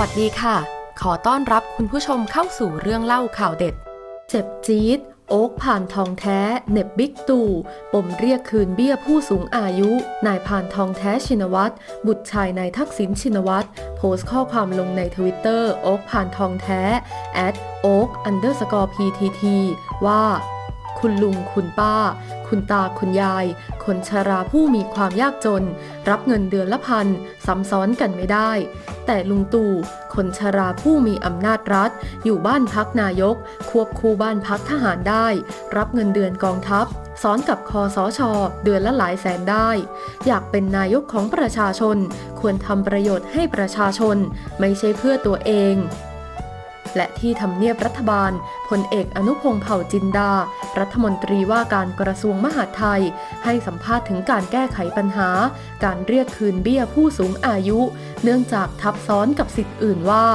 วัสดีค่ะ ขอต้อนรับคุณผู้ชมเข้าสู่เรื่องเล่าข่าวเด็ด เจ็บจี๊ด โอ๊กผ่านทองแท้ เน็บบิ๊กตู่ปมเรียกคืนเบี้ยผู้สูงอายุ นายผ่านทองแท้ชินวัตร บุตรชายนายทักษิณชินวัตร โพสต์ข้อความลงในทวิตเตอร์โอ๊กผ่านทองแท้ at oak underscore ptt ว่าคุณลุงคุณป้า คุณตาคุณยาย คนชราผู้มีความยากจน รับเงินเดือนละพันซ้ำซ้อนกันไม่ได้ แต่ลุงตู่คนชราผู้มีอำนาจรัฐ อยู่บ้านพักนายก ควบคู่บ้านพักทหารได้ รับเงินเดือนกองทัพซ้อนกับคอสอชอเดือนละหลายแสนได้ อยากเป็นนายกของประชาชน ควรทำประโยชน์ให้ประชาชน ไม่ใช่เพื่อตัวเอง และที่ทำเนียบรัฐบาลพลเอกอนุพงษ์เผ่าจินดา รัฐมนตรีว่าการกระทรวงมหาดไทย ให้สัมภาษณ์ถึงการแก้ไขปัญหา การเรียกคืนเบี้ยผู้สูงอายุ เนื่องจากทับซ้อนกับสิทธิ์อื่นว่า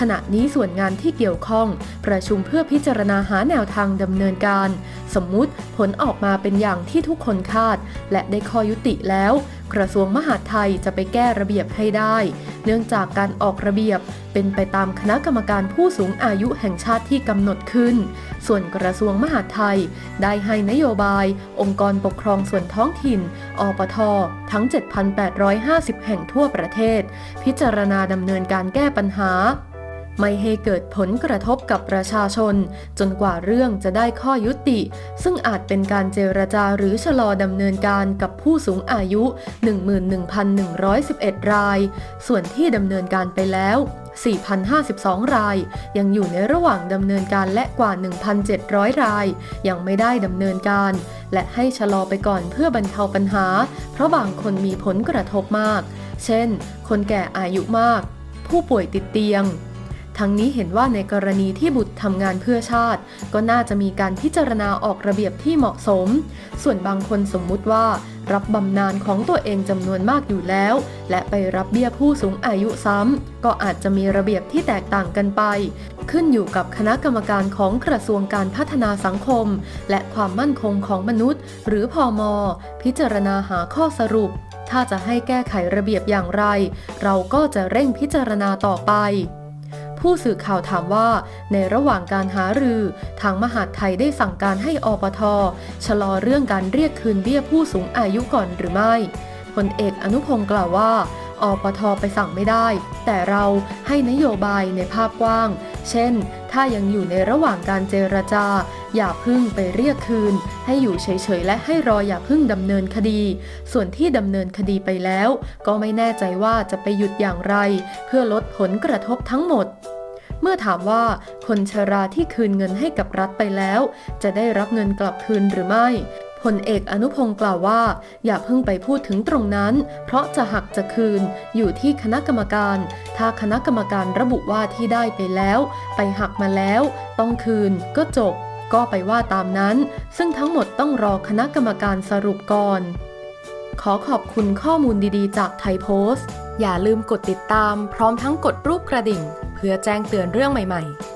ขณะนี้ส่วนงานที่เกี่ยวข้อง ประชุมเพื่อพิจารณาหาแนวทางดำเนินการ สมมุติผลออกมาเป็นอย่างที่ทุกคนคาด และได้ข้อยุติแล้ว กระทรวงมหาดไทยจะไปแก้ระเบียบให้ได้ เนื่องจากการออกระเบียบเป็นไปตามคณะกรรมการผู้สูงอายุแห่งชาติที่กำหนดขึ้น ส่วนกระทรวงมหาดไทย ได้ให้นโยบาย องค์กรปกครองส่วนท้องถิ่น อปท ทั้ง 7,850 แห่งทั่วประเทศ พิจารณาดำเนินการแก้ปัญหา ไม่ให้เกิดผลกระทบกับประชาชน จนกว่าเรื่องจะได้ข้อยุติ ซึ่งอาจเป็นการเจรจาหรือชะลอดำเนินการกับผู้สูงอายุ 11,111 ราย ส่วนที่ดำเนินการไปแล้ว 4,052 ราย ยังอยู่ในระหว่างดำเนินการและกว่า 1,700 ราย ยังไม่ได้ดำเนินการ และให้ชะลอไปก่อนเพื่อบรรเทาปัญหา เพราะบางคนมีผลกระทบมาก เช่น คนแก่อายุมาก ผู้ป่วยติดเตียง ทั้งนี้เห็นว่าในกรณีที่บุตรทำงานเพื่อชาติ ก็น่าจะมีการพิจารณาออกระเบียบที่เหมาะสม ส่วนบางคนสมมุติว่า รับบำนาญของตัวเองจำนวนมากอยู่แล้ว และไปรับเบี้ยผู้สูงอายุซ้ำก็อาจจะมีระเบียบที่แตกต่างกันไป ขึ้นอยู่กับคณะกรรมการของกระทรวงการพัฒนาสังคม และความมั่นคงของมนุษย์ หรือพอมพิจารณาหาข้อสรุปถ้าจะให้แก้ไขระเบียบอย่างไร เราก็จะเร่งพิจารณาต่อไป ผู้สื่อข่าวถามว่า ในระหว่างการหารือ ทางมหาดไทยได้สั่งการให้อปท ชะลอเรื่องการเรียกคืนเบี้ยผู้สูงอายุก่อนหรือไม่พลเอกอนุพงศ์กล่าวว่าอปทไปสั่งไม่ได้ แต่เราให้นโยบายในภาพกว้าง เช่น ถ้ายังอยู่ในระหว่างการเจรจา อย่าพึ่งไปเรียกคืน ให้อยู่เฉยๆ และให้รออย่าพึ่งดำเนินคดี ส่วนที่ดำเนินคดีไปแล้ว ก็ไม่แน่ใจว่าจะไปหยุดอย่างไร เพื่อลดผลกระทบทั้งหมด เมื่อถามว่าคนชราที่คืนเงินให้กับรัฐไปแล้ว จะได้รับเงินกลับคืนหรือไม่ ลเอกอนุพงศ์กล่าวว่า อย่าเพิ่งไปพูดถึงตรงนั้น เพราะจะหักจะคืนอยู่ที่คณะกรรมการ ถ้าคณะกรรมการระบุว่าที่ได้ไปแล้ว ไปหักมาแล้ว ต้องคืนก็จบ ก็ไปว่าตามนั้น ซึ่งทั้งหมดต้องรอคณะกรรมการสรุปก่อน ขอขอบคุณข้อมูลดีๆ จากไทยโพสต์ อย่าลืมกดติดตาม พร้อมทั้งกดรูปกระดิ่ง เพื่อแจ้งเตือนเรื่องใหม่ ๆ